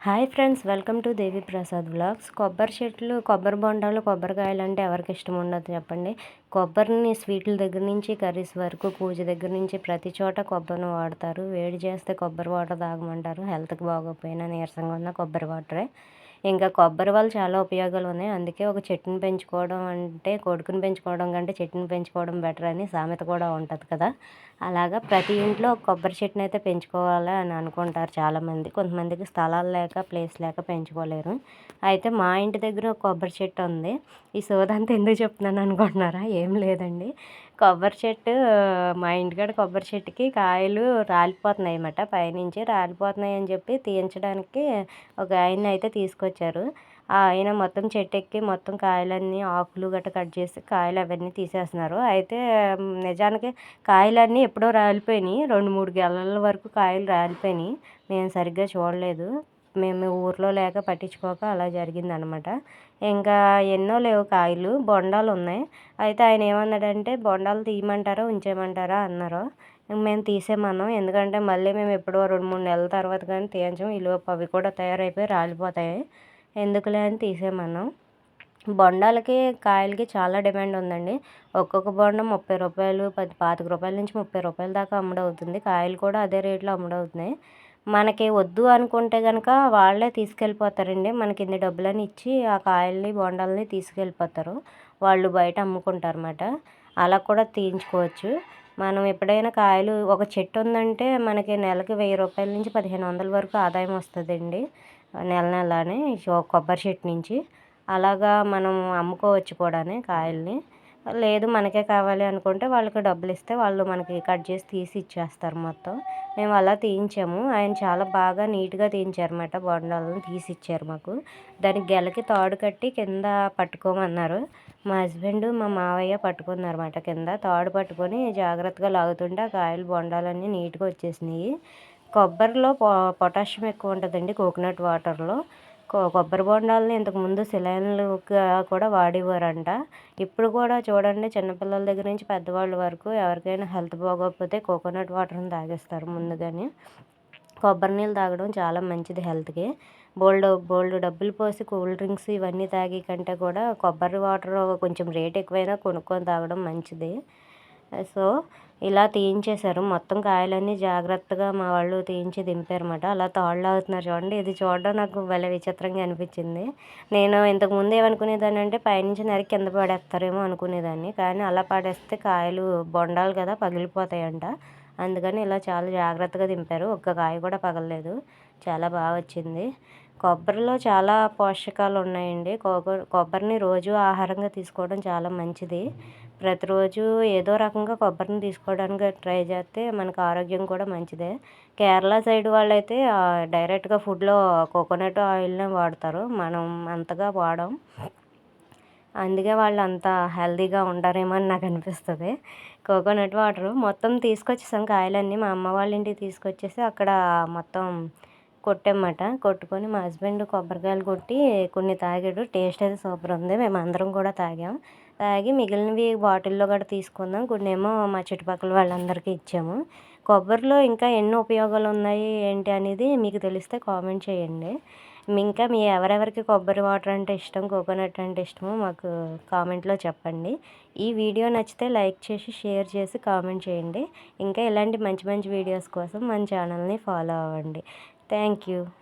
Hi friends welcome to Devi Prasad blogs కొబ్బరి చెట్లు కొబ్బరి బొండాలు కొబ్బరికాయలు అంటే ఎవరికి ఇష్టం ఉండదు చెప్పండి. కొబ్బరిని స్వీట్ల దగ్గర నుంచి కర్రీస్ వరకు పూజ దగ్గర నుంచి ప్రతి చోట కొబ్బరిని వాడతారు. వేడి చేస్తే కొబ్బరి వాటర్ తాగమంటారు. హెల్త్కి బాగోకపోయినా నీరసంగా ఉన్న కొబ్బరి వాటరే. ఇంకా కొబ్బరి వల్ల చాలా ఉపయోగాలు ఉన్నాయి. అందుకే ఒక చెట్టుని పెంచుకోవడం అంటే కొడుకుని పెంచుకోవడం కంటే చెట్టుని పెంచుకోవడం బెటర్ అని సామెత కూడా ఉంటుంది కదా. అలాగా ప్రతి ఇంట్లో ఒక కొబ్బరి చెట్టుని అయితే పెంచుకోవాలి అని అనుకుంటారు చాలామంది. కొంతమందికి స్థలాలు లేక ప్లేస్ లేక పెంచుకోలేరు. అయితే మా ఇంటి దగ్గర ఒక కొబ్బరి చెట్టు ఉంది. ఈ సోదంతా ఎందుకు చెప్తున్నాను అనుకుంటున్నారా? ఏం లేదండి. కొబ్బరి చెట్టు మా ఇంటికాడ కొబ్బరి చెట్టుకి కాయలు రాలిపోతున్నాయి అన్నమాట పైనుంచి రాలిపోతున్నాయి అని చెప్పి తీయించడానికి ఒక ఆయన అయితే తీసుకొచ్చారు. ఆ ఆయన మొత్తం చెట్టు ఎక్కి మొత్తం కాయలన్నీ ఆకులు గట్ట కట్ చేసి కాయలు అవన్నీ తీసేస్తున్నారు. అయితే నిజానికి కాయలన్నీ ఎప్పుడో రాలిపోయినాయి. రెండు మూడు గెలల వరకు కాయలు రాలిపోయినాయి. నేను సరిగ్గా చూడలేదు. మేము ఊర్లో లేక పట్టించుకోక అలా జరిగింది అనమాట ఇంకా ఎన్నో లేవు కాయలు బొండాలు ఉన్నాయి. అయితే ఆయన ఏమన్నాడంటే బొండాలు తీయమంటారా ఉంచేయమంటారా? అన్నారు. మేము తీసేయమన్నాం ఎందుకంటే మళ్ళీ మేము ఎప్పుడో రెండు మూడు నెలల తర్వాత కానీ తీయించాం ఈలోపు అవి కూడా తయారైపోయి రాలిపోతాయి. ఎందుకులే అని తీసేయమన్నాం బొండాలకి కాయలకి చాలా డిమాండ్ ఉందండి. ఒక్కొక్క బొండం ముప్పై రూపాయలు పది పాతిక రూపాయల నుంచి ముప్పై రూపాయల దాకా అమ్ముడవుతుంది. కాయలు కూడా అదే రేట్లో అమ్ముడవుతున్నాయి. మనకి వద్దు అనుకుంటే కనుక వాళ్ళే తీసుకెళ్ళిపోతారండి. మనకి ఇన్ని డబ్బులని ఇచ్చి ఆ కాయల్ని బొండాలని తీసుకెళ్ళిపోతారు. వాళ్ళు బయట అమ్ముకుంటారు అన్నమాట అలా కూడా తీయించుకోవచ్చు. మనం ఎప్పుడైనా కాయలు ఒక చెట్టు ఉందంటే మనకి నెలకి వెయ్యి రూపాయల నుంచి పదిహేను వందల వరకు ఆదాయం వస్తుందండి. నెల నెలానే కొబ్బరి చెట్టు నుంచి. అలాగా మనం అమ్ముకోవచ్చు కూడా కాయల్ని. లేదు మనకే కావాలి అనుకుంటే వాళ్ళకి డబ్బులు ఇస్తే వాళ్ళు మనకి కట్ చేసి తీసి ఇచ్చేస్తారు మొత్తం. మేము అలా తీయించాము. ఆయన చాలా బాగా నీట్గా తీయించారన్నమాట బొండాలను తీసి ఇచ్చారు మాకు. దానికి గెలకి తాడు కట్టి కింద పట్టుకోమన్నారు. మా హస్బెండ్ మా మావయ్య పట్టుకున్నారన్నమాట కింద. తాడు పట్టుకొని జాగ్రత్తగా లాగుతుంటే ఆ కాయలు బొండాలన్నీ నీట్గా వచ్చేసినాయి. కొబ్బరిలో పొ పొటాషియం ఎక్కువ ఉంటుందండి కోకోనట్ వాటర్లో. కొబ్బరి బొండాలని ఇంతకుముందు సెలైన్లుగా కూడా వాడేవారంట. ఇప్పుడు కూడా చూడండి చిన్నపిల్లల దగ్గర నుంచి పెద్దవాళ్ళ వరకు ఎవరికైనా హెల్త్ బాగోకపోతే కోకోనట్ వాటర్ని తాగేస్తారు ముందుగానే. కొబ్బరి నీళ్ళు తాగడం చాలా మంచిది హెల్త్కి. బోల్డ్ బోల్డ్ డబ్బులు పోసి కూల్ డ్రింక్స్ ఇవన్నీ తాగే కంటే కూడా కొబ్బరి వాటర్ కొంచెం రేట్ ఎక్కువైనా కొనుక్కొని తాగడం మంచిది. సో ఇలా తీయించేశారు. మొత్తం కాయలన్నీ జాగ్రత్తగా మా వాళ్ళు తీయించి దింపారన్నమాట. అలా తాళ్ళు అవుతున్నారు చూడండి. ఇది చూడడం నాకు భలే విచిత్రంగా అనిపించింది. నేను ఇంతకుముందు ఏమనుకునేదాన్ని అంటే పైనుంచి నరికి కింద పడేస్తారేమో అనుకునేదాన్ని. కానీ అలా పడేస్తే కాయలు బొండాలు కదా పగిలిపోతాయంట. అందుకని ఇలా చాలా జాగ్రత్తగా దింపారు. ఒక్క కాయ కూడా పగలలేదు. చాలా బాగా వచ్చింది. కొబ్బరిలో చాలా పోషకాలు ఉన్నాయండి. కొబ్బరిని రోజు ఆహారంగా తీసుకోవడం చాలా మంచిది. ప్రతిరోజు ఏదో రకంగా కొబ్బరిని తీసుకోవడానికి ట్రై చేస్తే మనకు ఆరోగ్యం కూడా మంచిదే. కేరళ సైడ్ వాళ్ళైతే డైరెక్ట్గా ఫుడ్లో కోకోనట్ ఆయిల్నే వాడతారు. మనం అంతగా వాడం. అందుకే వాళ్ళు అంత హెల్తీగా ఉంటారేమో అని నాకు అనిపిస్తుంది. కోకోనట్ వాటర్ మొత్తం తీసుకొచ్చేసాం. కాయలన్నీ మా అమ్మ వాళ్ళ ఇంటికి తీసుకొచ్చేసి అక్కడ మొత్తం కొట్టామట. కొట్టుకొని మా హస్బెండ్ కొబ్బరికాయలు కొట్టి కొన్ని తాగాడు. టేస్ట్ అయితే సూపర్ ఉంది. మేము అందరం కూడా తాగాం. తాగి మిగిలినవి బాటిల్లో కూడా తీసుకుందాం. కొన్ని ఏమో మా చుట్టుపక్కల వాళ్ళందరికీ ఇచ్చాము. కొబ్బరిలో ఇంకా ఎన్ని ఉపయోగాలు ఉన్నాయి ఏంటి అనేది మీకు తెలిస్తే కామెంట్ చేయండి. ఇంకా మీ ఎవరెవరికి కొబ్బరి వాటర్ అంటే ఇష్టం కోకోనట్ అంటే ఇష్టమో మాకు కామెంట్లో చెప్పండి. ఈ వీడియో నచ్చితే లైక్ చేసి షేర్ చేసి కామెంట్ చేయండి. ఇంకా ఇలాంటి మంచి మంచి వీడియోస్ కోసం మన ఛానల్ని ఫాలో అవ్వండి. thank you.